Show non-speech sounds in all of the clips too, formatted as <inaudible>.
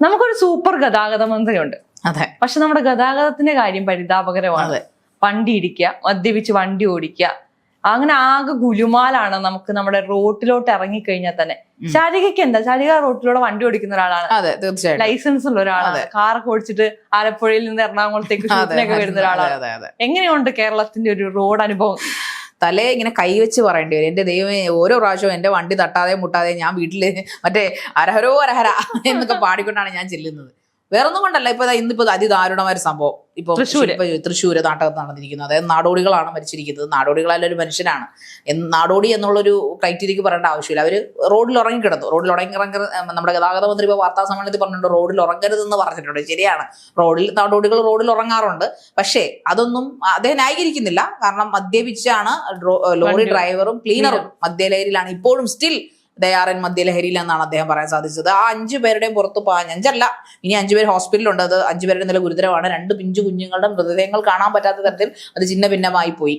നമുക്കൊരു സൂപ്പർ ഗതാഗത മന്ത്രിയുണ്ട് അതെ. പക്ഷെ നമ്മുടെ ഗതാഗതത്തിന്റെ കാര്യം പരിതാപകരമാണ്. വണ്ടി ഇടിക്കുക മദ്യപിച്ച് വണ്ടി ഓടിക്കുക. അങ്ങനെ ആകെ ഗുലുമാലാണ് നമുക്ക് നമ്മുടെ റോട്ടിലോട്ട് ഇറങ്ങിക്കഴിഞ്ഞാൽ തന്നെ. ശാരികയ്ക്ക് എന്താ? ശാരിക റോട്ടിലൂടെ വണ്ടി ഓടിക്കുന്ന ഒരാളാണ്. അതെ തീർച്ചയായിട്ടും. ലൈസൻസ് ഉള്ള ഒരാളാണ്. കാറൊക്കെ ഓടിച്ചിട്ട് ആലപ്പുഴയിൽ നിന്ന് എറണാകുളത്തേക്ക് വരുന്ന ഒരാളാണ്. എങ്ങനെയുണ്ട് കേരളത്തിന്റെ ഒരു റോഡ് അനുഭവം? തലേ ഇങ്ങനെ കൈവച്ച് പറയേണ്ടി വരും. എന്റെ ദൈവമേ ഓരോ പ്രാവശ്യവും എന്റെ വണ്ടി തട്ടാതെ മുട്ടാതെ ഞാൻ വീട്ടിൽ മറ്റേ അരഹരോ അരഹര എന്നൊക്കെ പാടിക്കൊണ്ടാണ് ഞാൻ ചെല്ലുന്നത്. വേറൊന്നും കൊണ്ടല്ല. ഇപ്പൊ ഇന്നിപ്പോ അതിദാരുണമായ ഒരു സംഭവം. ഇപ്പൊ തൃശ്ശൂര്. നാട്ടകത്ത് നടന്നിരിക്കുന്നത്. അതായത് നാടോടികളാണ് മരിച്ചിരിക്കുന്നത്. നാടോടികളല്ല ഒരു മനുഷ്യനാണ്. എന്ന് നാടോടി എന്നുള്ളൊരു ക്രൈറ്റീരിയക്ക് പറയേണ്ട ആവശ്യമില്ല. അവർ റോഡിൽ ഉറങ്ങിക്കിടന്നു. റോഡിൽ ഉറങ്ങി ഇറങ്ങരുത് നമ്മുടെ ഗതാഗത മന്ത്രി ഇപ്പൊ വാർത്താ സമ്മേളനത്തിൽ പറഞ്ഞിട്ടുണ്ട്. റോഡിൽ ഉറങ്ങരുതെന്ന് പറഞ്ഞിട്ടുണ്ട്. ശരിയാണ്. റോഡിൽ നാടോടികൾ റോഡിൽ ഉറങ്ങാറുണ്ട്. പക്ഷേ അതൊന്നും അദ്ദേഹം ന്യായീകരിക്കുന്നില്ല. കാരണം മദ്യപിച്ചാണ് ലോറി ഡ്രൈവറും ക്ലീനറും മദ്യലഹരിയിലാണ് ഇപ്പോഴും സ്റ്റിൽ ദയാറൻ മദ്യലഹരിയിൽ എന്നാണ് അദ്ദേഹം പറയാൻ സാധിച്ചത്. ആ അഞ്ചു പേരുടെയും പുറത്ത് പാഞ്ഞ് അഞ്ചല്ല ഇനി അഞ്ചു പേര് ഹോസ്പിറ്റലിലുണ്ട്. അത് അഞ്ചു പേരുടെ നില ഗുരുതരമാണ്. രണ്ട് പിഞ്ചു കുഞ്ഞുങ്ങളുടെ മൃതദേഹങ്ങൾ കാണാൻ പറ്റാത്ത തരത്തിൽ അത് ചിന്ന ഭിന്നമായി പോയി.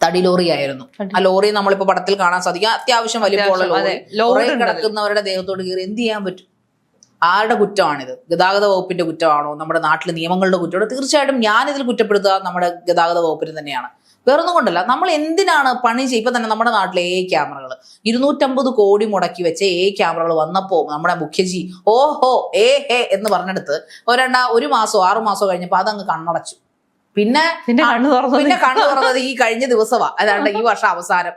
തടി ലോറി ആയിരുന്നു. ആ ലോറി നമ്മളിപ്പോ പടത്തിൽ കാണാൻ സാധിക്കും. അത്യാവശ്യം വലിയ അതെ, ലോറി. കിടക്കുന്നവരുടെ ദേഹത്തോട് കയറി എന്ത് ചെയ്യാൻ പറ്റും? ആരുടെ കുറ്റമാണിത്? ഗതാഗത വകുപ്പിന്റെ കുറ്റമാണോ? നമ്മുടെ നാട്ടിലെ നിയമങ്ങളുടെ കുറ്റമാണോ? തീർച്ചയായിട്ടും ഞാൻ ഇതിൽ കുറ്റപ്പെടുത്തുക നമ്മുടെ ഗതാഗത വകുപ്പിന് തന്നെയാണ്. വേറൊന്നും കൊണ്ടല്ല നമ്മൾ എന്തിനാണ് പണി ചെയ്യുക ഇപ്പൊ തന്നെ നമ്മുടെ നാട്ടിലെ എ ക്യാമറകൾ ഇരുന്നൂറ്റമ്പത് കോടി മുടക്കി വെച്ച എ ക്യാമറകൾ വന്നപ്പോ നമ്മുടെ മുഖ്യജി ഓഹോ ഏ ഹേ എന്ന് പറഞ്ഞെടുത്ത് ഒരെണ്ണ ഒരു മാസോ ആറു മാസോ കഴിഞ്ഞപ്പോ അതങ്ങ് കണ്ണടച്ചു. പിന്നെ പിന്നെ കണ്ണു തുറന്നത് പിന്നെ കണ്ണു തുറന്നത് ഈ കഴിഞ്ഞ ദിവസമാ അതാണ്ട് ഈ വർഷം അവസാനം.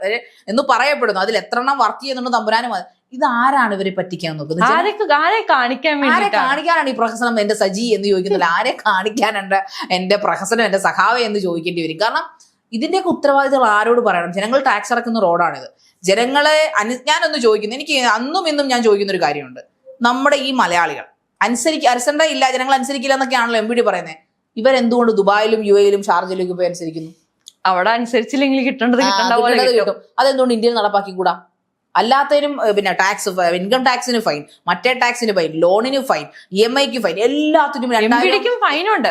എന്ന് പറയപ്പെടുന്നു. അതിൽ എത്ര എണ്ണം വർക്ക് ചെയ്യുന്നുണ്ട് തമ്പുരാനും ഇത് ആരാണ് ഇവരെ പറ്റിക്കാൻ നോക്കുന്നത്? ആരെ കാണിക്കാൻ ആരെ കാണിക്കാനാണ് ഈ പ്രഹസനം എന്റെ സജി എന്ന് ചോദിക്കുന്നില്ല. <laughs> ആരെ കാണിക്കാനുണ്ട് എന്റെ പ്രഹസനം എന്റെ സഹാവ എന്ന് ചോദിക്കേണ്ടി വരും. കാരണം ഇതിന്റെയൊക്കെ ഉത്തരവാദിത്തങ്ങൾ ആരോട് പറയണം? ജനങ്ങൾ ടാക്സ് അടക്കുന്ന റോഡാണിത്. ജനങ്ങളെ അനു ഞാനൊന്ന് ചോദിക്കുന്നു. എനിക്ക് അന്നും ഇന്നും ഞാൻ ചോദിക്കുന്ന ഒരു കാര്യമുണ്ട്. നമ്മുടെ ഈ മലയാളികൾ അനുസരിക്ക അനുസരണ ഇല്ല ജനങ്ങൾ അനുസരിക്കില്ല എന്നൊക്കെയാണല്ലോ എം പി ഡി പറയുന്നത് ഇവരെന്തുകൊണ്ട് ദുബായിലും യു എയിലും ഷാർജയിലും പോയി അനുസരിക്കുന്നു? അവിടെ അനുസരിച്ചില്ലെങ്കിൽ കിട്ടേണ്ടത് കിട്ടേണ്ട പോലെ കിട്ടും. അതെന്തുകൊണ്ട് ഇന്ത്യയിൽ നടപ്പാക്കിക്കൂടാ അല്ലാത്തതിനും പിന്നെ ടാക്സ് ഇൻകം ടാക്സിന് ഫൈൻ മറ്റേ ടാക്സിന് ഫൈൻ ലോണിന് ഫൈൻ ഇ എം ഐക്ക് ഫൈൻ എല്ലാത്തിനും ഫൈനുണ്ട്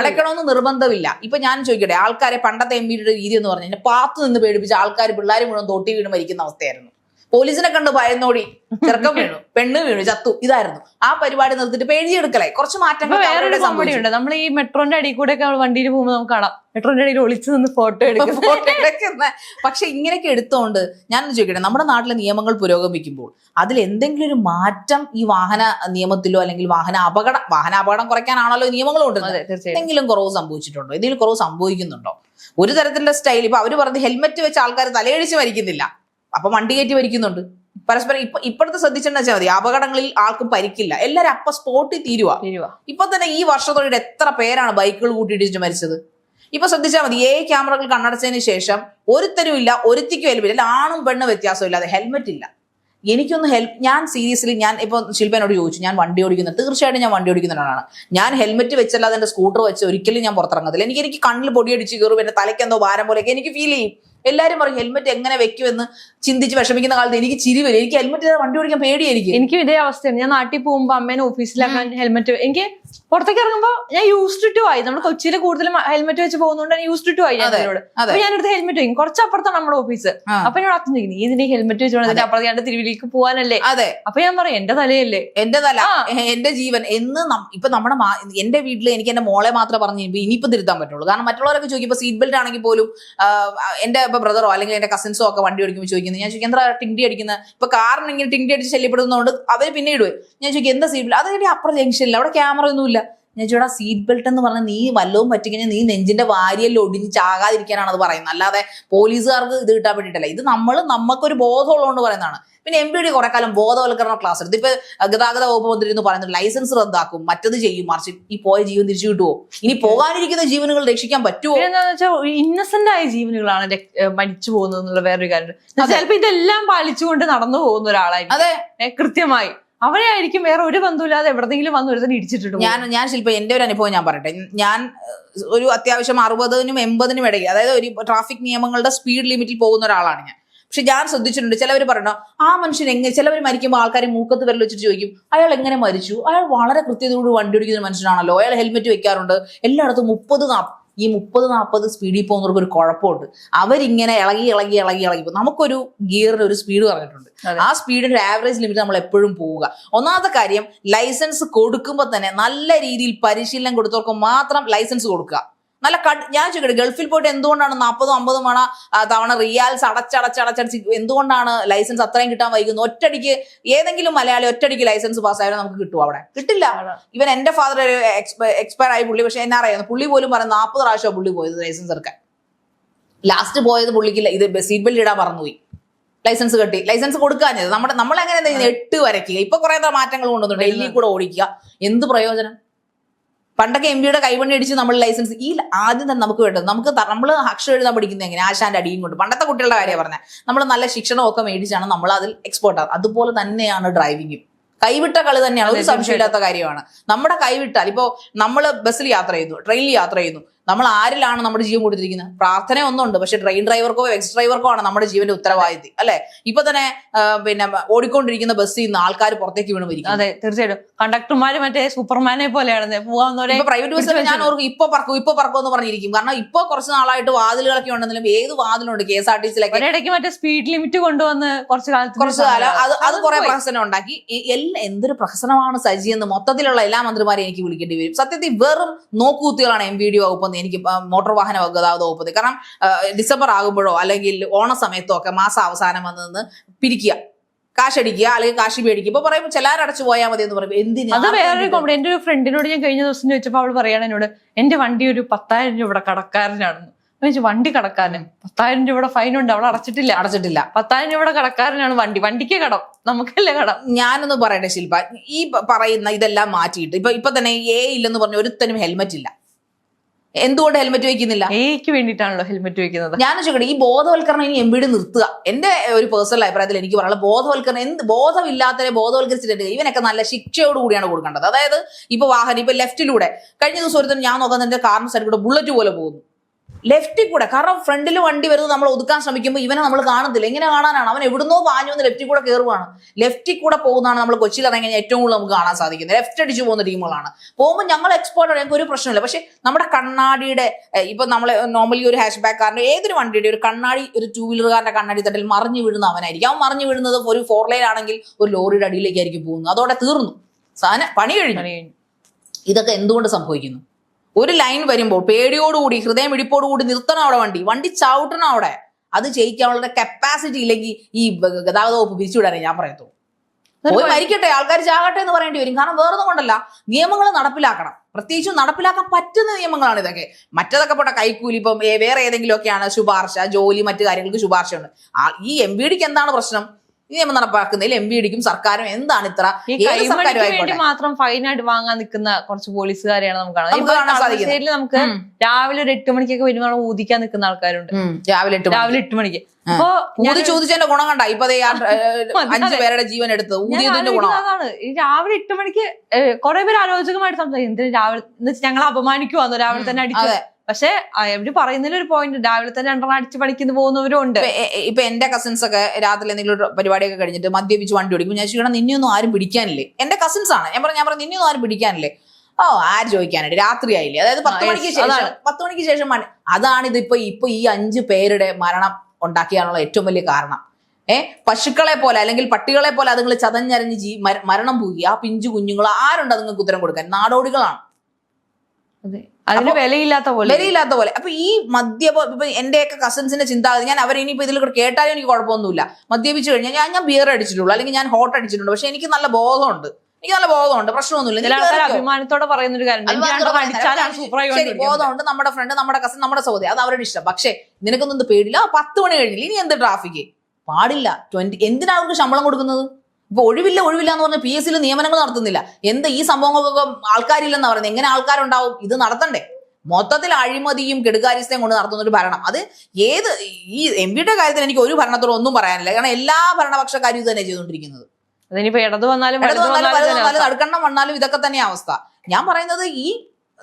അടയ്ക്കണമെന്ന് നിർബന്ധമില്ല. ഇപ്പൊ ഞാൻ ചോദിക്കട്ടെ ആൾക്കാരെ പണ്ടത്തെ എം പിയുടെ രീതി എന്ന് പറഞ്ഞാൽ പാത്തു നിന്ന് പേടിപ്പിച്ച ആൾക്കാർ പിള്ളേർ മുഴുവൻ തൊട്ടി വീണ് മരിക്കുന്ന അവസ്ഥയായിരുന്നു. പോലീസിനെ കണ്ട് ഭയന്നോടി. ചെറുക്കം വീണു പെണ്ണ് വീണു ചത്തു. ഇതായിരുന്നു. ആ പരിപാടി നിർത്തിട്ട് പേടിയെടുക്കലേ? കുറച്ച് മാറ്റങ്ങൾ വേറൊരു അവരുടെ കോമഡി ഉണ്ട്. നമ്മൾ ഈ മെട്രോന്റെ അടിയിൽ കൂടെ ഒക്കെ വണ്ടിയിൽ പോകുമ്പോൾ നമുക്ക് കാണാം. മെട്രോന്റെ അടിയിൽ ഒളിച്ചു നിന്ന് ഫോട്ടോ എടുക്കും. ഫോട്ടോ എടുക്കുന്ന. പക്ഷെ ഇങ്ങനെയൊക്കെ എടുത്തോണ്ട് ഞാൻ ചോദിക്കട്ടെ? നമ്മുടെ നാട്ടിലെ നിയമങ്ങൾ പുരോഗമിക്കുമ്പോൾ അതിൽ എന്തെങ്കിലും ഒരു മാറ്റം ഈ വാഹന നിയമത്തിലോ അല്ലെങ്കിൽ വാഹന അപകടം വാഹന അപകടം കുറയ്ക്കാനാണല്ലോ നിയമങ്ങളും നിയമങ്ങൾ കൊണ്ടുവരുന്നത് എന്തെങ്കിലും കുറവ് സംഭവിച്ചിട്ടുണ്ടോ? എന്തെങ്കിലും കുറവ് സംഭവിക്കുന്നുണ്ടോ? ഒരു തരത്തിലുള്ള സ്റ്റൈൽ ഇപ്പൊ അവർ പറഞ്ഞ് ഹെൽമെറ്റ് വെച്ച് ആൾക്കാർ തലയടിച്ച് മരിക്കുന്നില്ല. അപ്പൊ വണ്ടി കയറ്റി വരിക്കുന്നുണ്ട് പരസ്പരം ഇപ്പൊ ഇപ്പോഴത്തെ ശ്രദ്ധിച്ചിട്ടുണ്ടെന്ന് വെച്ചാൽ മതി. അപകടങ്ങളിൽ ആർക്കും പരിക്കില്ല. എല്ലാരും അപ്പൊ സ്പോട്ടിൽ തീരുവാ. ഇപ്പൊ തന്നെ ഈ വർഷത്തോടെ എത്ര പേരാണ് ബൈക്കുകൾ കൂട്ടിയിടിച്ച് മരിച്ചത്? ഇപ്പൊ ശ്രദ്ധിച്ചാൽ മതി. ഏ ക്യാമറകൾ കണ്ണടച്ചതിന് ശേഷം ഒരുത്തരും ഇല്ല ഒരുത്തിക്കും ഹെൽമെറ്റ് ഇല്ല. ആണും പെണ്ണും വ്യത്യാസമില്ലാതെ ഹെൽമെറ്റ് ഇല്ല. എനിക്കൊന്ന് ഹെൽ ഞാൻ സീരിയസ്ലി ഞാൻ ഇപ്പൊ ശില്പനോട് ചോദിച്ചു. ഞാൻ വണ്ടി ഓടിക്കുന്നത് തീർച്ചയായിട്ടും ഞാൻ വണ്ടി ഓടിക്കുന്നവരാണ് ഞാൻ ഹെൽമെറ്റ് വെച്ചല്ലാതെ എന്റെ സ്കൂട്ടർ വെച്ച് ഒരിക്കലും ഞാൻ പുറത്തിറങ്ങത്തില്ല. എനിക്ക് എനിക്ക് കണ്ണിൽ പൊടിയടിച്ച് കയറും. എന്റെ തലയ്ക്ക് എന്തോ ഭാരം പോലെയൊക്കെ എനിക്ക് ഫീൽ ചെയ്യും. എല്ലാവരും പറയും ഹെൽമെറ്റ് എങ്ങനെ വെക്കുമെന്ന് ചിന്തിച്ച് വിഷമിക്കുന്ന കാലത്ത് എനിക്ക് ചിരി വരും. എനിക്ക് ഹെൽമെറ്റ് വണ്ടി ഓടിക്കാൻ പേടിയായിരിക്കും. എനിക്കും ഇതേ അവസ്ഥയാണ്. ഞാൻ നാട്ടിൽ പോകുമ്പോ അമ്മേനെ ഓഫീസിലാക്കാൻ ഹെൽമെറ്റ് എനിക്ക് പുറത്തേക്ക് ഇറങ്ങുമ്പോ ഞാൻ യൂസ്ഡ് ടു ആയി. നമ്മൾ കൊച്ചിയിൽ കൂടുതലും ഹെൽമെറ്റ് വെച്ച് പോകുന്നതുകൊണ്ട് ഞാൻ യൂസ്ഡ് ടു ആയി ഞാൻ. അപ്പൊ ഞാനെടുത്ത് ഹെൽമെറ്റ് വയ്ക്കും കുറച്ചപ്പുറത്താണ് നമ്മുടെ ഓഫീസ്. അപ്പൊ എന്നോട് അച്ഛൻ ചോദിക്കും നീ ഇതിന്റെ ഹെൽമെറ്റ് വെച്ചോണ്ട് പോകുന്നത് അപ്പുറത്ത് ഞാൻ തിരുവിലേക്ക് പോകാനല്ലേ അതെ. അപ്പൊ ഞാൻ പറയും എന്റെ തലയല്ലേ? എന്റെ തല. എന്റെ ജീവൻ. എന്ന് ഇപ്പൊ നമ്മുടെ എന്റെ വീട്ടിൽ എനിക്ക് എന്റെ മോളെ മാത്രമേ പറഞ്ഞു ഇനിയിപ്പോ തിരുത്താൻ പറ്റുള്ളൂ. കാരണം മറ്റുള്ളവരൊക്കെ ചോദിക്കും ഇപ്പൊ സീറ്റ് ബെൽറ്റ് ആണെങ്കിൽ പോലും എന്റെ ഇപ്പൊ ബ്രദറോ അല്ലെങ്കിൽ എന്റെ കസിൻസോ ഒക്കെ വണ്ടി ഓടിക്കുമ്പോൾ ചോദിക്കുന്നത് ഞാൻ ചോദിക്കും എന്താ ടിണ്ടി അടിക്കുന്നത് ഇപ്പൊ കാറിന് ഇങ്ങനെ ടിൻഡി അടിച്ച് ശല്യപ്പെടുന്നതുകൊണ്ട് അവർ പിന്നെ ഇടുവേ. ഞാൻ ചോദിക്കും എന്താ സീറ്റ് ബെൽറ്റ് അത് അപ്പുറ ജംഗ്ഷനില്ല അവിടെ ക്യാമറ ഒന്നുമില്ല. ഞാൻ ചേട്ടാ സീറ്റ് ബെൽറ്റ് എന്ന് പറഞ്ഞാൽ നീ വല്ലതും പറ്റിക്കഴിഞ്ഞാൽ നീ നെഞ്ചിന്റെ വാരിയല്ല ഒടിഞ്ഞ് ചാകാതിരിക്കാനാണ് അത് പറയുന്നത്. അല്ലാതെ പോലീസുകാർക്ക് ഇത് കിട്ടാൻ വേണ്ടിയിട്ടല്ല. ഇത് നമ്മൾ നമുക്കൊരു ബോധമുള്ളതുകൊണ്ട് പറയുന്നതാണ്. പിന്നെ എം പി ഡി കുറെ കാലം ബോധവൽക്കരണ ക്ലാസ് എടുത്ത് ഇപ്പൊ ഗതാഗത വകുപ്പ് മന്ത്രി എന്ന് പറയുന്നത് ലൈസൻസ് റദ്ദാക്കും. മറ്റത് ചെയ്യും. മറിച്ച് ഈ പോയ ജീവൻ തിരിച്ചു കിട്ടുമോ ഇനി പോകാനിരിക്കുന്ന ജീവനുകൾ രക്ഷിക്കാൻ പറ്റുമോ എന്താണെന്ന് എന്താന്ന് വെച്ചാൽ ഇന്നസെന്റ് ആയ ജീവനുകളാണ് മരിച്ചു പോകുന്നത് എന്നുള്ള വേറൊരു കാര്യം ചിലപ്പോ ഇതെല്ലാം പാലിച്ചുകൊണ്ട് നടന്നു പോകുന്ന ഒരാളായിരിക്കും. അതെ. കൃത്യമായി. അവരെ ആയിരിക്കും വേറെ ഒരു ബന്ധമില്ലാതെ എവിടെന്നെങ്കിലും വന്ന് ഒരുത്തന്നെ ഇടിച്ചിട്ടുണ്ട് ഞാൻ ഞാൻ ശില്പ എന്റെ ഒരു അനുഭവം ഞാൻ പറയട്ടെ. ഞാൻ ഒരു അത്യാവശ്യം അറുപതിനും എൺപതിനും ഇടയിൽ അതായത് ഒരു ട്രാഫിക് നിയമങ്ങളുടെ സ്പീഡ് ലിമിറ്റിൽ പോകുന്ന ഒരാളാണ് ഞാൻ. പക്ഷെ ഞാൻ ശ്രദ്ധിച്ചിട്ടുണ്ട് ചിലവർ പറയണോ ആ മനുഷ്യൻ എങ്ങനെ ചിലവർ മരിക്കുമ്പോൾ ആൾക്കാർ മൂക്കത്ത് വിരൽ വെച്ചിട്ട് ചോദിക്കും അയാൾ എങ്ങനെ മരിച്ചു? അയാൾ വളരെ കൃത്യതയോട് വണ്ടി ഓടിക്കുന്ന മനുഷ്യനാണല്ലോ. അയാൾ ഹെൽമെറ്റ് വെക്കാറുണ്ട്. എല്ലായിടത്തും മുപ്പത് ഈ മുപ്പത് നാൽപ്പത് സ്പീഡിൽ പോകുന്നവർക്ക് ഒരു കുഴപ്പമുണ്ട്. അവരിങ്ങനെ ഇളകി ഇളകി ഇളകി ഇളകി പോകും. നമുക്കൊരു ഗിയറിന് ഒരു സ്പീഡ് പറഞ്ഞിട്ടുണ്ട്. ആ സ്പീഡിന്റെ ഒരു ആവറേജ് ലിമിറ്റ് നമ്മൾ എപ്പോഴും പോവുക. ഒന്നാമത്തെ കാര്യം ലൈസൻസ് കൊടുക്കുമ്പോൾ തന്നെ നല്ല രീതിയിൽ പരിശീലനം കൊടുത്തവർക്ക് മാത്രം ലൈസൻസ് കൊടുക്കുക. നല്ല ഞാൻ ചോദിക്കട്ടെ ഗൾഫിൽ പോയിട്ട് എന്തുകൊണ്ടാണ് നാൽപ്പതും അമ്പതും മണ തവണ റിയാൽസ് അടച്ചടച്ചടച്ചടച്ച് എന്തുകൊണ്ടാണ് ലൈസൻസ് അത്രയും കിട്ടാൻ വൈകുന്നത്? ഒറ്റടിക്ക് ഏതെങ്കിലും മലയാളി ഒറ്റടിക്ക് ലൈസൻസ് പാസ്സായാലും നമുക്ക് കിട്ടും അവിടെ? കിട്ടില്ല. ഇവൻ എന്റെ ഫാദർ ഒരു എക്സ്പയർ ആയി പുള്ളി പക്ഷെ എന്നാ അറിയാം പുള്ളി പോലും പറഞ്ഞ നാൽപ്പത് പ്രാവശ്യം പുള്ളി പോയത് ലൈസൻസ് എടുക്കാൻ. ലാസ്റ്റ് പോയത് പുള്ളിക്ക് ഇത് സീറ്റ് ബെൽറ്റ് ഇടാൻ മറന്നുപോയി. ലൈസൻസ് കെട്ടി ലൈസൻസ് കൊടുക്കാഞ്ഞത്. നമ്മുടെ നമ്മൾ എങ്ങനെ? എട്ട് വരയ്ക്കുക. ഇപ്പൊ കുറെ മാറ്റങ്ങൾ കൊണ്ടുവന്നിട്ടുണ്ട്. ഡൽഹിയിൽ കൂടെ ഓടിക്കുക. എന്ത് പ്രയോജനം? പണ്ടൊക്കെ എം പിയുടെ കൈവണ്ണി അടിച്ച് നമ്മൾ ലൈസൻസ് ഈ ആദ്യം തന്നെ നമുക്ക് വേണ്ടത് നമുക്ക് നമ്മൾ അക്ഷരം എഴുതാൻ പഠിക്കുന്നത് എങ്ങനെ ആശാന്റെ അടിയും കൊണ്ട്. പണ്ടത്തെ കുട്ടികളുടെ കാര്യം പറഞ്ഞത് നമ്മൾ നല്ല ശിക്ഷണമൊക്കെ മേടിച്ചാണ് നമ്മൾ അതിൽ എക്സ്പോർട്ട് ആകുന്നത് അതുപോലെ തന്നെയാണ് ഡ്രൈവിങ്ങും കൈവിട്ട കളി തന്നെയാണ്. ഒരു സംശയമില്ലാത്ത കാര്യമാണ്. നമ്മുടെ കൈവിട്ടാൽ ഇപ്പോ നമ്മൾ ബസ്സിൽ യാത്ര ചെയ്യുന്നു ട്രെയിനിൽ യാത്ര ചെയ്യുന്നു. നമ്മൾ ആരിലാണ് നമ്മുടെ ജീവൻ കൊടുത്തിരിക്കുന്നത്? പ്രാർത്ഥന ഒന്നുണ്ട് പക്ഷെ ട്രെയിൻ ഡ്രൈവർക്കോ എക്സ് ഡ്രൈവർക്കോ ആണ് നമ്മുടെ ജീവന്റെ ഉത്തരവാദിത്തി അല്ലെ? ഇപ്പൊ തന്നെ പിന്നെ ഓടിക്കൊണ്ടിരിക്കുന്ന ബസ്സിൽ നിന്ന് ആൾക്കാർ പുറത്തേക്ക് വീണ് മരിക്കും അതെ തീർച്ചയായിട്ടും. കണ്ടക്ടർമാര് മറ്റേ സൂപ്പർമാനെ പോലെയാണ് പ്രൈവറ്റ് ബസ്സിൽ ഞാൻ ഓർക്കും ഇപ്പൊ പറക്കും ഇപ്പൊ പറക്കും എന്ന് പറഞ്ഞിരിക്കും. കാരണം ഇപ്പൊ കുറച്ച് നാളായിട്ട് വാതിലുകളൊക്കെ ഉണ്ടെങ്കിലും ഏത് വാതിലുണ്ട്? കെ എസ് ആർ ടി സിയിലൊക്കെ. മറ്റേ സ്പീഡ് ലിമിറ്റ് കൊണ്ടുവന്ന് കുറച്ച് കാലത്ത് കുറച്ച് കാലം. അത് അത് കുറെ പ്രഹസനം ഉണ്ടാക്കി. എല്ലാ എന്തൊരു പ്രഹസനമാണ് സജി എന്ന് മൊത്തത്തിലുള്ള എല്ലാ മന്ത്രിമാരെയും എനിക്ക് വിളിക്കേണ്ടി വരും. സത്യത്തിൽ വെറും നോക്കുകുത്തികളാണ് എം വി ഡി വകുപ്പെന്ന് എനിക്ക് മോട്ടോർ വാഹന ഗതാഗത വകുപ്പ് കാരണം ഡിസംബർ ആകുമ്പോഴോ അല്ലെങ്കിൽ ഓണ സമയത്തോ ഒക്കെ മാസം അവസാനം വന്ന് നിന്ന് പിരിക്കുക. കാശടിക്കുക അല്ലെങ്കിൽ കാശി മേടിക്കുക. ഇപ്പൊ പറയുമ്പോൾ ചിലാരടച്ചു പോയാൽ മതി എന്ന് പറയും. എന്തിനാ? അത് വേറൊരു കോമഡി എന്റെ ഒരു ഫ്രണ്ടിനോട് ഞാൻ കഴിഞ്ഞ ദിവസം ചോദിച്ചപ്പോൾ അവൾ പറയാണ് എന്നോട് എന്റെ വണ്ടി ഒരു പത്തായിരം രൂപ കടക്കാരനാണെന്ന്. ചോദിച്ചു വണ്ടി കടക്കാരൻ പത്തായിരം രൂപയുടെ ഫൈൻ ഉണ്ട്. അവൾ അടച്ചിട്ടില്ല. അടച്ചിട്ടില്ല. പത്തായിരം രൂപയുടെ കടക്കാരനാണ് വണ്ടി. വണ്ടിക്ക് കടം. നമുക്കല്ലേ കടം? ഞാനൊന്ന് പറയട്ടെ ശില്പ. ഈ പറയുന്ന ഇതെല്ലാം മാറ്റിയിട്ട് ഇപ്പൊ ഇപ്പൊ തന്നെ എ ഇല്ലെന്ന് പറഞ്ഞ ഒരുത്തനും ഹെൽമെറ്റ് ഇല്ല. എന്തുകൊണ്ട് ഹെൽമെറ്റ് വെക്കുന്നില്ല എനിക്ക് വേണ്ടിയിട്ടാണല്ലോ ഹെൽമെറ്റ് വെക്കുന്നത് ഞാൻ ചോദിക്കട്ടെ ഈ ബോധവൽക്കരണം ഇനി എം നിർത്തുക. എന്റെ ഒരു പേഴ്സണൽ അഭിപ്രായത്തിൽ എനിക്ക് പറയാനുള്ള ബോധവൽക്കരണം എന്ത് ബോധമില്ലാത്തവരെ ബോധവൽക്കരിച്ചിട്ട് ഇവനൊക്കെ നല്ല ശിക്ഷയോട് കൂടിയാണ് കൊടുക്കേണ്ടത്. അതായത് ഇപ്പൊ വാഹനം ഇപ്പൊ ലെഫ്റ്റിലൂടെ കഴിഞ്ഞ ദിവസം ഒരു ഞാൻ നോക്കാൻ എന്റെ കാറിന് സൈഡിൽ കൂടെ ബുള്ളറ്റ് പോലെ പോകുന്നു. ലെഫ്റ്റിൽ കൂടെ. കാരണം ഫ്രണ്ടിൽ വണ്ടി വരുന്നത് നമ്മൾ ഒതുക്കാൻ ശ്രമിക്കുമ്പോൾ ഇവനെ നമ്മൾ കാണുന്നില്ല എങ്ങനെ കാണാനാണ്? അവൻ എവിടുന്നോ പാഞ്ഞു വന്ന് ലെഫ്റ്റിൽ കൂടെ കയറുവാണ് ലെഫ്റ്റിൽ കൂടെ പോകുന്നതാണ് നമ്മൾ കൊച്ചിയിൽ ഇറങ്ങി ഏറ്റവും കൂടുതൽ നമുക്ക് കാണാൻ സാധിക്കുന്നത്. ലെഫ്റ്റ് അടിച്ചു പോകുന്ന ടീമുകളാണ് പോകുമ്പോൾ ഞങ്ങൾ എക്സ്പോർട്ട് ഞങ്ങൾക്ക് ഒരു പ്രശ്നമില്ല. പക്ഷേ നമ്മുടെ കണ്ണാടിയുടെ ഇപ്പം നമ്മൾ നോർമലി ഒരു ഹാഷ് ബാക്ക് ഏതൊരു വണ്ടിയുടെ ഒരു കണ്ണാടി ഒരു ടൂ വീലറുകാരന്റെ കണ്ണാടി തട്ടിൽ മറിഞ്ഞു വീഴുന്ന അവനായിരിക്കും. അവൻ മറിഞ്ഞു വീഴുന്നത് ഒരു ഫോർ ലൈൻ ആണെങ്കിൽ ഒരു ലോറിയുടെ അടിയിലേക്കായിരിക്കും പോകുന്നത്. അതോടെ തീർന്നു. സാധനം പണി കഴിഞ്ഞു. ഇതൊക്കെ എന്തുകൊണ്ട് സംഭവിക്കുന്നു? ഒരു ലൈൻ വരുമ്പോൾ പേടിയോടുകൂടി ഹൃദയം ഇടിപ്പോടുകൂടി നിർത്തണം അവിടെ വണ്ടി. വണ്ടി ചവിട്ടണം അവിടെ. അത് ചെയ്യിക്കാനുള്ള കപ്പാസിറ്റി ഇല്ലെങ്കിൽ ഈ ഗതാഗത വകുപ്പ് പിരിച്ചുവിടാനേ ഞാൻ പറയത്തുള്ളൂ. പോയി മരിക്കട്ടെ ആൾക്കാർ ചാകട്ടെ എന്ന് പറയേണ്ടി വരും. കാരണം വേറൊന്നും കൊണ്ടല്ല നിയമങ്ങൾ നടപ്പിലാക്കണം. പ്രത്യേകിച്ചും നടപ്പിലാക്കാൻ പറ്റുന്ന നിയമങ്ങളാണ് ഇതൊക്കെ. മറ്റതൊക്കെ പോട്ടെ കൈക്കൂലി ഇപ്പം വേറെ ഏതെങ്കിലുമൊക്കെയാണ് ശുപാർശ ജോലി മറ്റു കാര്യങ്ങൾക്ക് ശുപാർശയുണ്ട്. ഈ എം ബി ഡിക്ക് എന്താണ് പ്രശ്നം? നിയമം നടപ്പാക്കുന്നതിൽ എം ബി ഡിക്കും സർക്കാരും എന്താണ് ഇത്ര മാത്രം ഫൈനായിട്ട് വാങ്ങാൻ നിൽക്കുന്ന കുറച്ച് പോലീസുകാരെയാണ് നമുക്ക് നമുക്ക് ഇപ്പൊ കാണാൻ നമുക്ക് രാവിലെ ഒരു എട്ട് മണിക്കൊക്കെ വരുമ്പോൾ ഊദിക്കാൻ ഊതിക്കാൻ നിൽക്കുന്ന ആൾക്കാരുണ്ട്. രാവിലെ എട്ട്. രാവിലെ എട്ട് മണിക്ക്. ഊതി ചോദിച്ചതിന്റെ ഗുണം കണ്ട? ഇപ്പൊ അഞ്ചു പേരുടെ ജീവൻ എടുത്ത് ഊതിയതിന്റെ ഗുണം അതാണ്. ഈ രാവിലെ എട്ട് മണിക്ക് കുറെ പേര് ആലോചകമായിട്ട് സംസാരിക്കും. എന്തിനു രാവിലെ ഞങ്ങളെ അപമാനിക്കുവാന്നോ? രാവിലെ തന്നെ അടിച്ചു അതെ. പക്ഷെ അവർ പറയുന്നതിൽ ഒരു പോയിന്റ് രാവിലെ തന്നെ രണ്ടെണ്ണം അടിച്ച് പഠിക്കുന്നു പോകുന്നവരും ഉണ്ട് ഇപ്പൊ എന്റെ കസിൻസ് ഒക്കെ രാത്രി എന്തെങ്കിലും ഒരു പരിപാടിയൊക്കെ കഴിഞ്ഞിട്ട് മദ്യപിച്ച് വണ്ടി ഓടിക്കും. ഞാൻ ചോദിക്കണം നിന്നെയൊന്നും ആരും പിടിക്കാനില്ലേ? എന്റെ കസിൻസ് ആണ്. ഞാൻ പറഞ്ഞു ഞാൻ പറഞ്ഞു നിന്നെയൊന്നും ആരും പിടിക്കാനില്ലേ? ഓ ആര് ചോദിക്കാനായിട്ട്? രാത്രി ആയില്ലേ? അതായത് പത്ത് മണിക്ക് ശേഷം. പത്ത് മണിക്ക് ശേഷം അതാണ് ഇത് ഇപ്പൊ ഇപ്പൊ ഈ അഞ്ച് പേരുടെ മരണം ഉണ്ടാക്കിയാനുള്ള ഏറ്റവും വലിയ കാരണം. ഏഹ് പശുക്കളെ പോലെ അല്ലെങ്കിൽ പട്ടികളെ പോലെ അതുങ്ങൾ ചതഞ്ഞരഞ്ഞ് ജീ മരണം പോയി. ആ പിഞ്ചു കുഞ്ഞുങ്ങൾ ആരുണ്ട് അതുങ്ങൾക്ക് ഉത്തരം കൊടുക്കാൻ? നാടോടികളാണ്. അതിന് വിലയില്ലാത്ത പോലെ. വിലയില്ലാത്ത പോലെ. അപ്പൊ ഈ മദ്യപ ഇപ്പൊ എന്റെയൊക്കെ കസിൻസിന്റെ ചിന്താഗതി ഞാൻ അവർ ഇനിയിപ്പോ ഇതിൽ കൂടെ കേട്ടാലും എനിക്ക് കുഴപ്പമൊന്നുമില്ല. മദ്യപിച്ചു കഴിഞ്ഞാൽ ഞാൻ ഞാൻ ബിയർ അടിച്ചിട്ടുള്ളൂ. അല്ലെങ്കിൽ ഞാൻ ഹോട്ട് അടിച്ചിട്ടുണ്ട്. പക്ഷെ എനിക്ക് നല്ല ബോധമുണ്ട്. എനിക്ക് നല്ല ബോധമുണ്ട്. പ്രശ്നമൊന്നുമില്ല. അഭിമാനത്തോടെ പറയുന്ന ഒരു കാര്യം ശരി ബോധമുണ്ട്. നമ്മുടെ ഫ്രണ്ട് നമ്മുടെ കസിൻ നമ്മുടെ സൗദി അത് അവരുടെ ഇഷ്ടം. പക്ഷേ നിനക്കൊന്നും പേടില്ല പത്ത് മണി കഴിഞ്ഞില്ല? ഇനി എന്ത് ട്രാഫിക് പാടില്ല. ട്വന്റി എന്തിനാ അവർക്ക് ശമ്പളം കൊടുക്കുന്നത്? ഇപ്പൊ ഒഴിവില്ല ഒഴിവില്ല എന്ന് പറഞ്ഞ പി എസ് സിയിൽ നിയമനങ്ങൾ നടത്തുന്നില്ല. എന്ത് ഈ സംഭവങ്ങൾക്കൊക്കെ ആൾക്കാരില്ലെന്നാ പറയുന്നത്? എങ്ങനെ ആൾക്കാരുണ്ടാവും? ഇത് നടത്തണ്ടേ. മൊത്തത്തിൽ അഴിമതിയും കെടുകാര്യസ്ഥയും കൊണ്ട് നടത്തുന്ന ഒരു ഭരണം. അത് ഏത് ഈ എം പിയുടെ കാര്യത്തിൽ എനിക്ക് ഒരു ഭരണത്തോട് ഒന്നും പറയാനില്ല. കാരണം എല്ലാ ഭരണപക്ഷക്കാരും ഇത് തന്നെ ചെയ്തുകൊണ്ടിരിക്കുന്നത്. അതിനിപ്പോ ഇടത് വന്നാലും ഇടത് വന്നാലും വന്നാലും വലത് തന്നെ വന്നാലും അവസ്ഥ. നടുക്കണ്ണം വന്നാലും ഇതൊക്കെ തന്നെയാ അവസ്ഥ. ഞാൻ പറയുന്നത് ഈ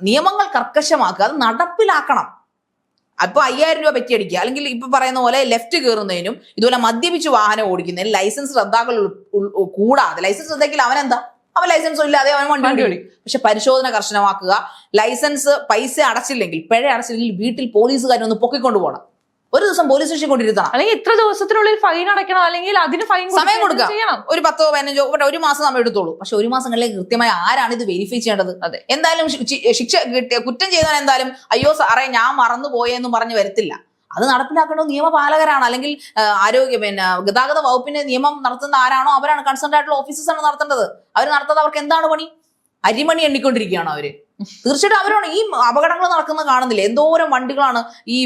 നിയമങ്ങൾ കർക്കശമാക്കുക അത് നടപ്പിലാക്കണം. അപ്പൊ അയ്യായിരം രൂപ പറ്റിയടിക്കുക. അല്ലെങ്കിൽ ഇപ്പൊ പറയുന്ന പോലെ ലെഫ്റ്റ് കയറുന്നതിനും ഇതുപോലെ മദ്യപിച്ച് വാഹനം ഓടിക്കുന്നതിനും ലൈസൻസ് റദ്ദാക്കൽ കൂടാതെ ലൈസൻസ് റദ്ദാക്കിൽ അവനെന്താ അവൻ ലൈസൻസും ഇല്ലാതെ അവൻ വണ്ടി വണ്ടി ഓടിക്കും. പക്ഷെ പരിശോധന കർശനമാക്കുക. ലൈസൻസ് പൈസ അടച്ചില്ലെങ്കിൽ പിഴ അടച്ചില്ലെങ്കിൽ വീട്ടിൽ പോലീസുകാരൊന്ന് പൊക്കിക്കൊണ്ടു പോകണം ഒരു ദിവസം പോലീസ് സ്റ്റേഷൻ കൊണ്ടിരുത്തണം അല്ലെങ്കിൽ ഇത്ര ദിവസത്തിനുള്ളിൽ ഫൈൻ അടയ്ക്കണം അല്ലെങ്കിൽ അതിന് ഫൈൻ സമയം കൊടുക്കാം. ഒരു പത്തോ പതിനഞ്ചോ ഒരു മാസം സമയം എടുത്തോളൂ. പക്ഷെ ഒരു മാസങ്ങളിലേക്ക് കൃത്യമായി ആരാണ് ഇത് വെരിഫൈ ചെയ്യേണ്ടത്? അതെ. എന്തായാലും ശിക്ഷ കുറ്റം ചെയ്തവൻ എന്തായാലും അയ്യോ സാറേ ഞാൻ മറന്നു പോയെന്ന് പറഞ്ഞ് വരത്തില്ല. അത് നടപ്പിലാക്കേണ്ടത് നിയമപാലകരാണ്. അല്ലെങ്കിൽ ആരോഗ്യ പിന്നെ ഗതാഗത വകുപ്പിന്റെ നിയമം നടത്തുന്ന ആരാണോ അവരാണ് കൺസേൺ ആയിട്ടുള്ള ഓഫീസേഴ്സ് ആണ് നടത്തേണ്ടത്. അവർ നടത്തുന്നത് അവർക്ക് എന്താണ് പണി? അരിമണി എണ്ണിക്കൊണ്ടിരിക്കുകയാണോ അവർ. തീർച്ചയായിട്ടും അവരാണ് ഈ അപകടങ്ങൾ നടക്കുന്ന കാണുന്നില്ല? എന്തോരം വണ്ടികളാണ് ഈ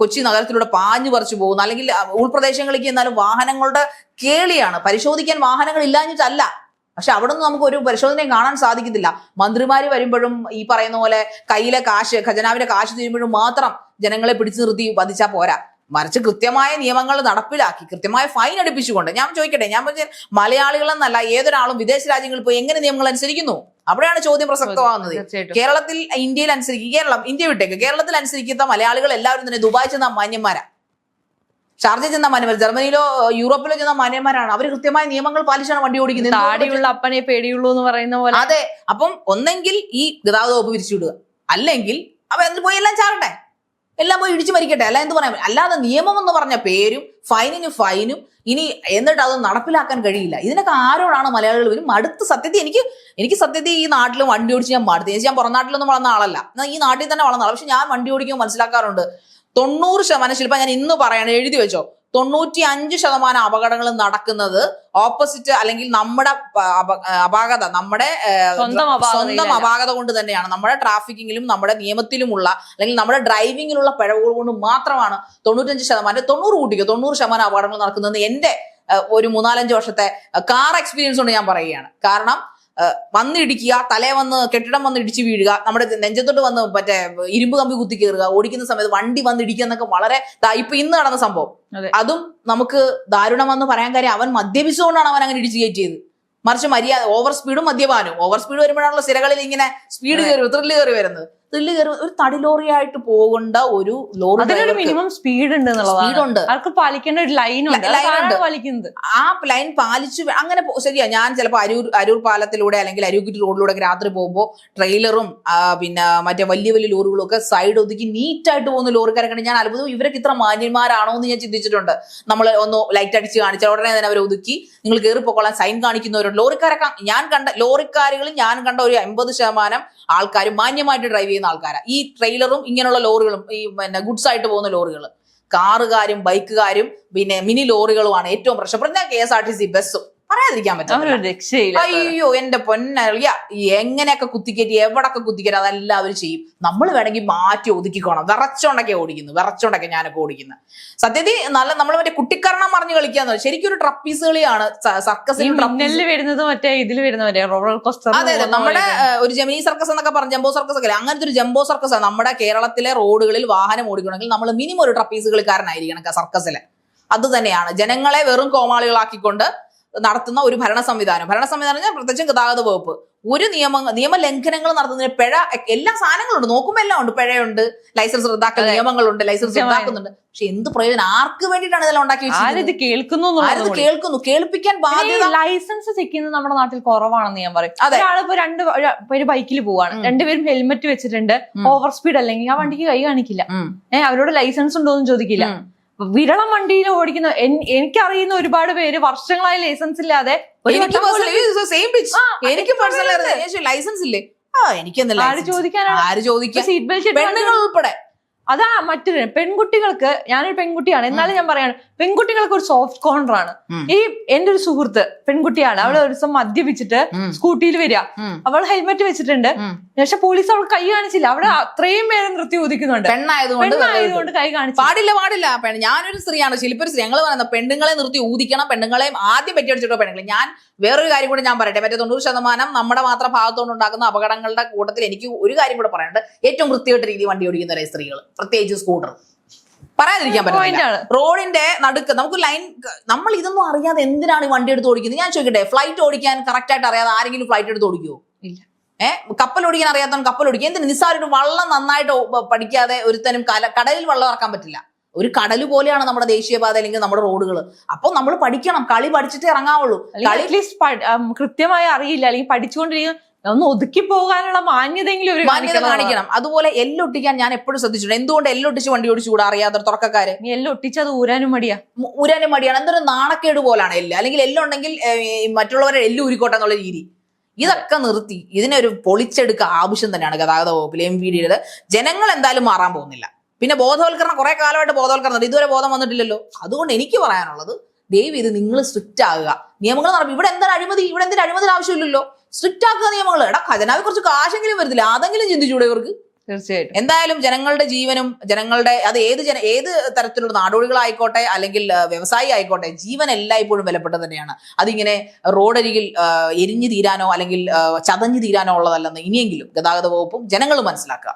കൊച്ചി നഗരത്തിലൂടെ പാഞ്ഞു പറിച്ചു പോകുന്നത്. അല്ലെങ്കിൽ ഉൾപ്രദേശങ്ങളിലേക്ക് എന്നാലും വാഹനങ്ങളുടെ കേളിയാണ്. പരിശോധിക്കാൻ വാഹനങ്ങൾ ഇല്ലാഞ്ഞിട്ടല്ല പക്ഷെ അവിടെ നിന്ന് നമുക്ക് ഒരു പരിശോധനയും കാണാൻ സാധിക്കത്തില്ല. മന്ത്രിമാര് വരുമ്പോഴും ഈ പറയുന്ന പോലെ കയ്യിലെ കാശ് ഖജനാവിന്റെ കാശ് തീരുമ്പോഴും മാത്രം ജനങ്ങളെ പിടിച്ചു നിർത്തി വധിച്ചാൽ പോരാ. മറിച്ച് കൃത്യമായ നിയമങ്ങൾ നടപ്പിലാക്കി കൃത്യമായ ഫൈൻ അടിപ്പിച്ചുകൊണ്ട്. ഞാൻ ചോദിക്കട്ടെ ഞാൻ മലയാളികളെന്നല്ല ഏതൊരാളും വിദേശ രാജ്യങ്ങളിൽ പോയി എങ്ങനെ നിയമങ്ങൾ അനുസരിക്കുന്നു? അവിടെയാണ് ചോദ്യം പ്രസക്തമാകുന്നത്. കേരളത്തിൽ ഇന്ത്യയിൽ അനുസരിക്കും കേരളം ഇന്ത്യ വിട്ടേക്ക്. കേരളത്തിൽ അനുസരിക്കുന്ന മലയാളികൾ എല്ലാവരും തന്നെ ദുബായ് ചെന്ന മാന്യന്മാരാ. ഷാർജ ചെന്ന മാന്യന്മാർ ജർമ്മനിയിലോ യൂറോപ്പിലോ ചെന്ന മാന്യന്മാരാണ്. അവർ കൃത്യമായ നിയമങ്ങൾ പാലിച്ചാണ് വണ്ടി ഓടിക്കുന്നത്. താടിയുള്ള അപ്പനെ പേടിയുള്ളൂ എന്ന് പറയുന്ന പോലെ. അതെ. അപ്പം ഒന്നെങ്കിൽ ഈ ഗതാഗത വകുപ്പ് പിരിച്ചുവിടുക. അല്ലെങ്കിൽ അവ എന്നിട്ട് പോയി എല്ലാം ചാകട്ടെ എല്ലാം പോയി ഇടിച്ചു മരിക്കട്ടെ. അല്ല എന്ന് പറയാൻ അല്ലാതെ നിയമം എന്ന് പറഞ്ഞ പേരും ഫൈനിന് ഫൈനും ഇനി എന്നിട്ട് അത് നടപ്പിലാക്കാൻ കഴിയില്ല. ഇതിനൊക്കെ ആരോടാണ് മലയാളികൾ വരും? അടുത്ത സത്യത്തിൽ എനിക്ക് എനിക്ക് സത്യത്തിൽ ഈ നാട്ടിൽ വണ്ടി ഓടിച്ച് ഞാൻ എനിക്ക് ഞാൻ പുറം നാട്ടിലൊന്നും വളർന്ന ആളല്ല. എന്നാൽ ഈ നാട്ടിൽ തന്നെ വളർന്ന ആളാണ് പക്ഷെ ഞാൻ വണ്ടി ഓടിക്കുമ്പോൾ മനസ്സിലാക്കാറുണ്ട്. തൊണ്ണൂറ് ശതമാനം ശില്പം ഞാൻ ഇന്ന് പറയണം എഴുതി വെച്ചോ. തൊണ്ണൂറ്റി അഞ്ച് ശതമാനം അപകടങ്ങൾ നടക്കുന്നത് ഓപ്പോസിറ്റ് അല്ലെങ്കിൽ നമ്മുടെ അപാകത നമ്മുടെ സ്വന്തം അപാകത കൊണ്ട് തന്നെയാണ്. നമ്മുടെ ട്രാഫിക്കിങ്ങിലും നമ്മുടെ നിയമത്തിലുമുള്ള അല്ലെങ്കിൽ നമ്മുടെ ഡ്രൈവിങ്ങിലുള്ള പിഴവുകൾ കൊണ്ട് മാത്രമാണ് തൊണ്ണൂറ്റഞ്ച് ശതമാനം തൊണ്ണൂറ് കൂട്ടിക്കോ തൊണ്ണൂറ് ശതമാനം അപകടങ്ങൾ നടക്കുന്നത് എന്റെ ഏഹ്, ഒരു മൂന്നാലഞ്ച് വർഷത്തെ കാർ എക്സ്പീരിയൻസ് കൊണ്ട് ഞാൻ പറയുകയാണ്. കാരണം വന്നിടിക്കുക തലേ വന്ന് കെട്ടിടം വന്ന് ഇടിച്ച് വീഴുക നമ്മുടെ നെഞ്ചത്തോട്ട് വന്ന് മറ്റേ ഇരുമ്പ് കമ്പി കുത്തി കയറുക ഓടിക്കുന്ന സമയത്ത് വണ്ടി വന്ന് ഇടിക്കുക എന്നൊക്കെ വളരെ ഇപ്പൊ ഇന്ന് നടന്ന സംഭവം. അതും. നമുക്ക് ദാരുണമെന്ന് പറയാൻ കാര്യം അവൻ മദ്യപിച്ചുകൊണ്ടാണ് അവൻ അങ്ങനെ ഇടിച്ച് കയറ്റിയത്. മറിച്ച് മര്യാദ ഓവർ സ്പീഡും മദ്യപാനും. ഓവർ സ്പീഡ് വരുമ്പോഴാണല്ലോ സിരകളിൽ ഇങ്ങനെ സ്പീഡ് കയറി ത്രില്ല് കയറി വരുന്നത്. ത്രില്ല് കയറും ഒരു തടി ലോറിയായിട്ട് പോകേണ്ട ഒരു ലോറി അതിനൊരു മിനിമം സ്പീഡ് ഉണ്ട് എന്നുള്ളതാണ്. സ്പീഡ് ഉണ്ട്. അവർക്ക് പാലിക്കേണ്ട ഒരു ലൈൻ ഉണ്ട്. പാലിക്കുന്നത്? ആ ലൈൻ പാലിച്ചു അങ്ങനെ ശരിയാ ഞാൻ ചിലപ്പോൾ അരൂർ അരൂർ പാലത്തിലൂടെ അല്ലെങ്കിൽ അരൂക്കുറ്റി റോഡിലൂടെ രാത്രി പോകുമ്പോൾ ട്രെയിലറും പിന്നെ മറ്റേ വലിയ വലിയ ലോറികളും ഒക്കെ സൈഡ് ഒതുക്കി നീറ്റായിട്ട് പോകുന്ന ലോറിക്കാരൊക്കെ ഞാൻ അത്ഭുതം. ഇവരൊക്കെ ഇത്ര മാന്യന്മാരാണോ എന്ന് ഞാൻ ചിന്തിച്ചിട്ടുണ്ട്. നമ്മൾ ഒന്ന് ലൈറ്റ് അടിച്ച് കാണിച്ചാൽ ഉടനെ തന്നെ അവരെ ഒതുക്കി നിങ്ങൾ കയറി പോക്കോളാൻ സൈൻ കാണിക്കുന്നവരുണ്ട്. ലോറിക്കാരൊക്കെ ഞാൻ കണ്ട ലോറിക്കാരികളും ഞാൻ കണ്ട ഒരു അമ്പത് ശതമാനം ആൾക്കാരും മാന്യമായിട്ട് ഡ്രൈവ് ചെയ്യുന്ന ആൾക്കാരാണ് ഈ ട്രെയിലറും ഇങ്ങനെയുള്ള ലോറികളും ഈ പിന്നെ ഗുഡ്സ് ആയിട്ട് പോകുന്ന ലോറികൾ കാറുകാരും ബൈക്കുകാരും പിന്നെ മിനി ലോറികളുമാണ് ഏറ്റവും പ്രശ്നപ്പെടുന്ന K S R T C ബസ്സും പറയാതിരിക്കാൻ രക്ഷയില്ല അയ്യോ എന്റെ പൊന്നറിയ എങ്ങനെയൊക്കെ കുത്തിക്കയറ്റി എവിടൊക്കെ കുത്തിക്കേറ്റി അതെല്ലാം അവർ ചെയ്യും. നമ്മൾ വേണമെങ്കിൽ മാറ്റി ഒതുക്കിക്കോണം. വിറച്ചോണ്ടൊക്കെ ഓടിക്കുന്നു വിറച്ചോണ്ടൊക്കെ ഞാനൊക്കെ ഓടിക്കുന്നു. സത്യത്തിൽ നല്ല നമ്മൾ മറ്റേ കുട്ടിക്കരണം മറിഞ്ഞ് കളിക്കാന്ന് ശരിക്കും ഒരു ട്രപ്പീസ് കളിയാണ് സർക്കസ് സർക്കസിൽ മിന്നലിൽ വരുന്നത് മറ്റേ ഇതിൽ വരുന്നവരെ റോളർ കോസ്റ്റർ അതെ അതെ നമ്മുടെ ഒരു ജമിനി സർക്കസ് എന്നൊക്കെ പറഞ്ഞ ജംബോ സർക്കസ് ഒക്കെ അല്ലേ? അങ്ങനത്തെ ഒരു ജംബോ സർക്കസ് ആണ്. നമ്മുടെ കേരളത്തിലെ റോഡുകളിൽ വാഹനം ഓടിക്കണമെങ്കിൽ നമ്മൾ മിനിമം ഒരു ട്രപ്പീസ് കളിക്കാരനായിരിക്കണം സർക്കസിലെ. അത് തന്നെയാണ്. ജനങ്ങളെ വെറും കോമാളികളാക്കിക്കൊണ്ട് നടത്തുന്ന ഒരു ഭരണ സംവിധാനം. ഭരണ സംവിധാനം പറഞ്ഞാൽ പ്രത്യേകിച്ചും ഗതാഗത വകുപ്പ്. ഒരു നിയമ നിയമലംഘനങ്ങൾ നടത്തുന്നതിന് പിഴ എല്ലാ സാധനങ്ങളുണ്ട്. നോക്കുമ്പോൾ എല്ലാം ഉണ്ട്. പിഴയുണ്ട്. ലൈസൻസ് റദ്ദാക്കൽ നിയമങ്ങളുണ്ട്. ലൈസൻസ്. റദ്ദാക്കുന്നുണ്ട്. പക്ഷെ എന്ത് പ്രയോജനം? ആർക്ക് വേണ്ടിയിട്ടാണ് ഇതെല്ലാം ഉണ്ടാക്കി ആരിത് കേൾക്കുന്നു ആരിത് എന്നുള്ളത് കേൾക്കുന്നു? കേൾപ്പിക്കാൻ ബാധ്യത ലൈസൻസ് ചെക്കുന്നത് നമ്മുടെ നാട്ടിൽ കുറവാണെന്ന് ഞാൻ പറയും. അതെ. ഒരാളിപ്പോ രണ്ട് പേര് ബൈക്കിൽ പോവാണ്. രണ്ടുപേരും ഹെൽമെറ്റ് വെച്ചിട്ടുണ്ട്. ഓവർ സ്പീഡ് അല്ലെങ്കിൽ ആ വണ്ടിക്ക് കൈ കാണിക്കില്ല. ഏഹ് അവരോട് ലൈസൻസ് ഉണ്ടോ എന്ന് ചോദിക്കില്ല. വിരളം വണ്ടിയിൽ ഓടിക്കുന്ന എനിക്കറിയുന്ന ഒരുപാട് പേര് വർഷങ്ങളായി ലൈസൻസ് ഇല്ലാതെ എനിക്ക് ലൈസൻസ് ഇല്ലേ? ചോദിക്കാനാണ്? പെണ്ണുങ്ങൾ ഉൾപ്പെടെ. അതാ മറ്റൊരു പെൺകുട്ടികൾക്ക് ഞാനൊരു പെൺകുട്ടിയാണ്. എന്നാലും ഞാൻ പറയാണ് പെൺകുട്ടികൾക്ക് ഒരു സോഫ്റ്റ് കോർണർ ആണ്. ഈ എന്റെ ഒരു സുഹൃത്ത് പെൺകുട്ടിയാണ്. അവൾ ഒരു ദിവസം മദ്യപിച്ചിട്ട്. സ്കൂട്ടിയിൽ വരിക. അവൾ ഹെൽമെറ്റ് വെച്ചിട്ടുണ്ട്. പക്ഷെ പോലീസ് അവൾ കൈ കാണിച്ചില്ല. അവിടെ അത്രയും പേരെ നിർത്തി ഒതുക്കുന്നുണ്ട് പെണ്ണായതുകൊണ്ട് കൈ കാണിച്ചു പാടില്ല പാടില്ല. ഞാനൊരു സ്ത്രീയാണ്. ശില്പൊരു സ്ത്രീ. ഞങ്ങൾ പറയുന്നത് പെണ്ണുങ്ങളെ നിർത്തി ഊതിക്കണം. പെണ്ണുങ്ങളെയും ആദ്യം പറ്റിയടിച്ചിട്ടോ പെണ്ണുങ്ങൾ ഞാൻ വേറൊരു കാര്യം കൂടെ ഞാൻ പറയട്ടെ. മറ്റേ തൊണ്ണൂറ് ശതമാനം നമ്മുടെ മാത്രം ഭാഗത്തോണ്ട് ഉണ്ടാക്കുന്ന അപകടങ്ങളുടെ കൂട്ടത്തിൽ എനിക്ക് ഒരു കാര്യം കൂടെ പറയാനുണ്ട്. ഏറ്റവും വൃത്തിയായിട്ട് രീതി വണ്ടി ഓടിക്കുന്നവരെ സ്ത്രീകൾ പ്രത്യേകിച്ച് സ്കൂട്ടർ പറയാതിരിക്കാൻ പറ്റില്ല റോഡിന്റെ നടുക്ക് നമുക്ക് ലൈൻ നമ്മൾ ഇതൊന്നും അറിയാതെ എന്തിനാണ് ഈ വണ്ടി എടുത്ത് ഓടിക്കുന്നത്? ഞാൻ ചോദിക്കട്ടെ ഫ്ലൈറ്റ് ഓടിക്കാൻ കറക്റ്റ് ആയിട്ട് അറിയാതെ ആരെങ്കിലും ഫ്ലൈറ്റ് എടുത്ത് ഓടിക്കുമോ ഇല്ല. ഏഹ് കപ്പൽ ഓടിക്കാൻ അറിയാത്തവൻ കപ്പൽ ഓടിക്കുക എന്തിന്? നിസാരി ഒരു വള്ളം നന്നായിട്ട് പഠിക്കാതെ ഒരുത്തനും കല കടലിൽ വള്ളം ഇറക്കാൻ പറ്റില്ല. ഒരു കടൽ പോലെയാണ് നമ്മുടെ ദേശീയപാത അല്ലെങ്കിൽ നമ്മുടെ റോഡുകൾ അപ്പൊ നമ്മൾ പഠിക്കണം. കളി പഠിച്ചിട്ട് ഇറങ്ങാവുള്ളൂ. അറ്റ്ലീസ്റ്റ് കൃത്യമായി അറിയില്ല. അല്ലെങ്കിൽ പഠിച്ചുകൊണ്ടിരിക്കുന്ന ഒന്ന് ഒതുക്കി പോകാനുള്ള മാന്യതെങ്കിലും ഒരു മാന്യത കാണിക്കണം. അതുപോലെ എല്ലൊട്ടിക്കാൻ ഞാൻ എപ്പോഴും ശ്രദ്ധിച്ചിട്ടുണ്ട്. എന്തുകൊണ്ട് എല്ലൊട്ടിച്ച് വണ്ടി ഓടിച്ചു ഓടിച്ചുകൂടാ അറിയാത്ത തുറക്കക്കാര്. നീ അത് ഒട്ടിച്ചത് ഊരാനും മടിയാ. ഊരാനും മടിയാണ്. എന്തൊരു നാണക്കേട് പോലാണ് എല്ല്. അല്ലെങ്കിൽ എല്ലുണ്ടെങ്കിൽ മറ്റുള്ളവരെ എല്ല് ഊരിക്കോട്ടെ എന്നുള്ള രീതി. ഇതൊക്കെ നിർത്തി. ഇതിനൊരു പൊളിച്ചെടുക്ക ആവശ്യം തന്നെയാണ് ഗതാഗത വകുപ്പിൽ എം വി ഡിയുടെ ജനങ്ങൾ എന്തായാലും മാറാൻ പോകുന്നില്ല. പിന്നെ ബോധവൽക്കരണം കുറെ കാലമായിട്ട് ബോധവൽക്കരണം ഇതുവരെ ബോധം വന്നിട്ടില്ലല്ലോ. അതുകൊണ്ട് എനിക്ക് പറയാനുള്ളത് ദയവ് ഇത് നിങ്ങൾ സ്ട്രിക്റ്റ് ആകുക. നിയമങ്ങൾ നടക്കും ഇവിടെ എന്താണ് അഴിമതി? ഇവിടെ എന്തിനും അഴിമതി ആവശ്യമില്ലല്ലോ. സ്ട്രിക്റ്റ് ആക്കുക നിയമങ്ങൾ. എടാ ഖജനാവ് കുറച്ച് കാശെങ്കിലും വരുന്നില്ല അതെങ്കിലും ചിന്തിച്ചൂടെ ഇവർക്ക്? തീർച്ചയായിട്ടും. എന്തായാലും ജനങ്ങളുടെ ജീവനും ജനങ്ങളുടെ അത് ഏത് ജന ഏത് തരത്തിലുള്ള നാടോടികളായിക്കോട്ടെ അല്ലെങ്കിൽ വ്യവസായി ആയിക്കോട്ടെ ജീവൻ എല്ലായ്പ്പോഴും വിലപ്പെട്ടത് തന്നെയാണ്. അതിങ്ങനെ റോഡരികിൽ എരിഞ്ഞു തീരാനോ അല്ലെങ്കിൽ ചതഞ്ഞു തീരാനോ ഉള്ളതല്ലെന്ന് ഇനിയെങ്കിലും ഗതാഗത വകുപ്പും ജനങ്ങളും മനസ്സിലാക്കുക.